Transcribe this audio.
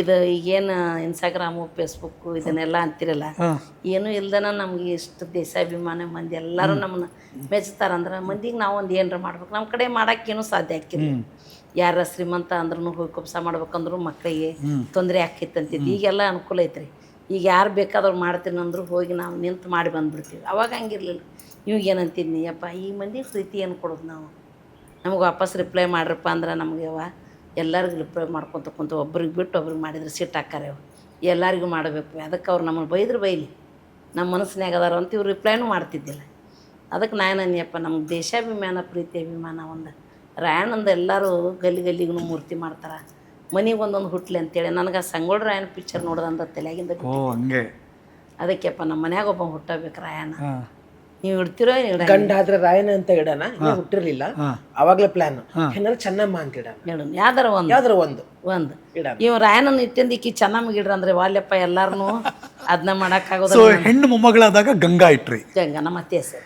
ಇದು ಈಗೇನು Instagram Facebook ಇದನ್ನೆಲ್ಲ ಅಂತಿರಲ್ಲ ಏನೂ ಇಲ್ದನ ನಮ್ಗೆ ಇಷ್ಟು ದೇಶಾಭಿಮಾನ ಮಂದಿ ಎಲ್ಲರೂ ನಮ್ಮನ್ನ ಮೆಚ್ತಾರಂದ್ರೆ ಮಂದಿಗೆ ನಾವು ಒಂದು ಏನರ ಮಾಡ್ಬೇಕು. ನಮ್ಮ ಕಡೆ ಮಾಡೋಕ್ಕೇನು ಸಾಧ್ಯ ಆಗ್ತಿಲ್ಲ. ಯಾರ ಶ್ರೀಮಂತ ಅಂದ್ರೂ ಹೋಗಿ ಕುಪ್ಸ ಮಾಡ್ಬೇಕಂದ್ರೂ ಮಕ್ಕಳಿಗೆ ತೊಂದರೆ ಆಕೈತೆ ಅಂತಿದ್ದು ಈಗೆಲ್ಲ ಅನುಕೂಲ ಐತ್ರಿ. ಈಗ ಯಾರು ಬೇಕಾದವ್ರು ಮಾಡ್ತೀನಿ ಅಂದ್ರು ಹೋಗಿ ನಾವು ನಿಂತು ಮಾಡಿ ಬಂದ್ಬಿಡ್ತೀವಿ. ಅವಾಗ ಹಂಗಿರ್ಲಿಲ್ಲ. ಇವಾಗ ಏನಂತಿದ್ನಿ ಅಪ್ಪ ಈ ಮಂದಿ ಪ್ರೀತಿ ಏನು ಕೊಡೋದು ನಾವು? ನಮಗೆ ವಾಪಸ್ ರಿಪ್ಲೈ ಮಾಡ್ರಪ್ಪ ಅಂದ್ರೆ ನಮಗೆ ಅವ ಎಲ್ಲರಿಗೂ ರಿಪ್ಲೈ ಮಾಡ್ಕೊತ ಕುಂತು ಒಬ್ರಿಗೆ ಬಿಟ್ಟು ಒಬ್ರಿಗೆ ಮಾಡಿದ್ರೆ ಸಿಟ್ಟು ಹಾಕ್ತಾರೆ ಅವು ಎಲ್ಲರಿಗೂ ಮಾಡಬೇಕು. ಅದಕ್ಕೆ ಅವ್ರು ನಮ್ಮನ್ನು ಬೈದ್ರೆ ಬೈಲಿ. ನಮ್ಮ ಮನಸ್ಸಿನಾಗ ಅದಾರ ಅಂತ ಇವ್ರು ರಿಪ್ಲೈನೂ ಮಾಡ್ತಿದ್ದಿಲ್ಲ. ಅದಕ್ಕೆ ನಾನು ಅನ್ನಿಯಪ್ಪ ನಮ್ಗೆ ದೇಶಾಭಿಮಾನ ಪ್ರೀತಿ ಅಭಿಮಾನ ಒಂದು. ರಾಯಣ್ಣಂದು ಎಲ್ಲರೂ ಗಲ್ಲಿ ಗಲ್ಲಿಗೂ ಮೂರ್ತಿ ಮಾಡ್ತಾರೆ. ಮನೆಗೆ ಒಂದೊಂದು ಹುಟ್ಲಿ ಅಂತೇಳಿ. ನನಗೆ ಆ ಸಂಗೊಳ್ಳ ರಾಯಣ್ಣ ಪಿಕ್ಚರ್ ನೋಡ್ದಂದ ತಲೆಯಾಗಿಂದ ಅದಕ್ಕೆಪ್ಪ ನಮ್ಮ ಮನ್ಯಾಗ ಒಬ್ಬ ಹುಟ್ಟಬೇಕು ರಾಯಣ್ಣ. ನೀವು ಇಡ್ತಿರೋ ಇಡ ಗಂಡ ಆದ್ರೆ ರಾಯನ ಅಂತ ಇಡೋಣ ನೀವು ಹುಟ್ಟಿರ್ಲಿಲ್ಲ. ಅವಾಗ್ಲೇ ಪ್ಲಾನ್ ಏನಾದ್ರು ಚೆನ್ನಮ್ಮ ಅಂತ ಇಡೋಣ ಯಾವ್ದಾರ ಒಂದು. ಯಾವ್ದಾರ ಒಂದು. ಒಂದು. ಇಡೋಣ ನೀವು ರಾಯಣ್ಣನ ಇಟ್ಟಿಂದ ಈಕಿ ಚೆನ್ನಮ್ಮ ಇಡ್ರ ಅಂದ್ರೆ ವಾಲ್ಯಪ್ಪ ಎಲ್ಲಾರನು ಅದನ್ನ ಸೊ ಮಾಡೋಕ್ಕಾಗೋದಿಲ್ಲ ಹೆಣ್ಣು ಮೊಮ್ಮಗಳಾದಾಗ ಗಂಗಾ ಇಟ್ರಿ. ಗಂಗಾ ನಮ್ಮ ಅತ್ತೆ ಹೆಸರು.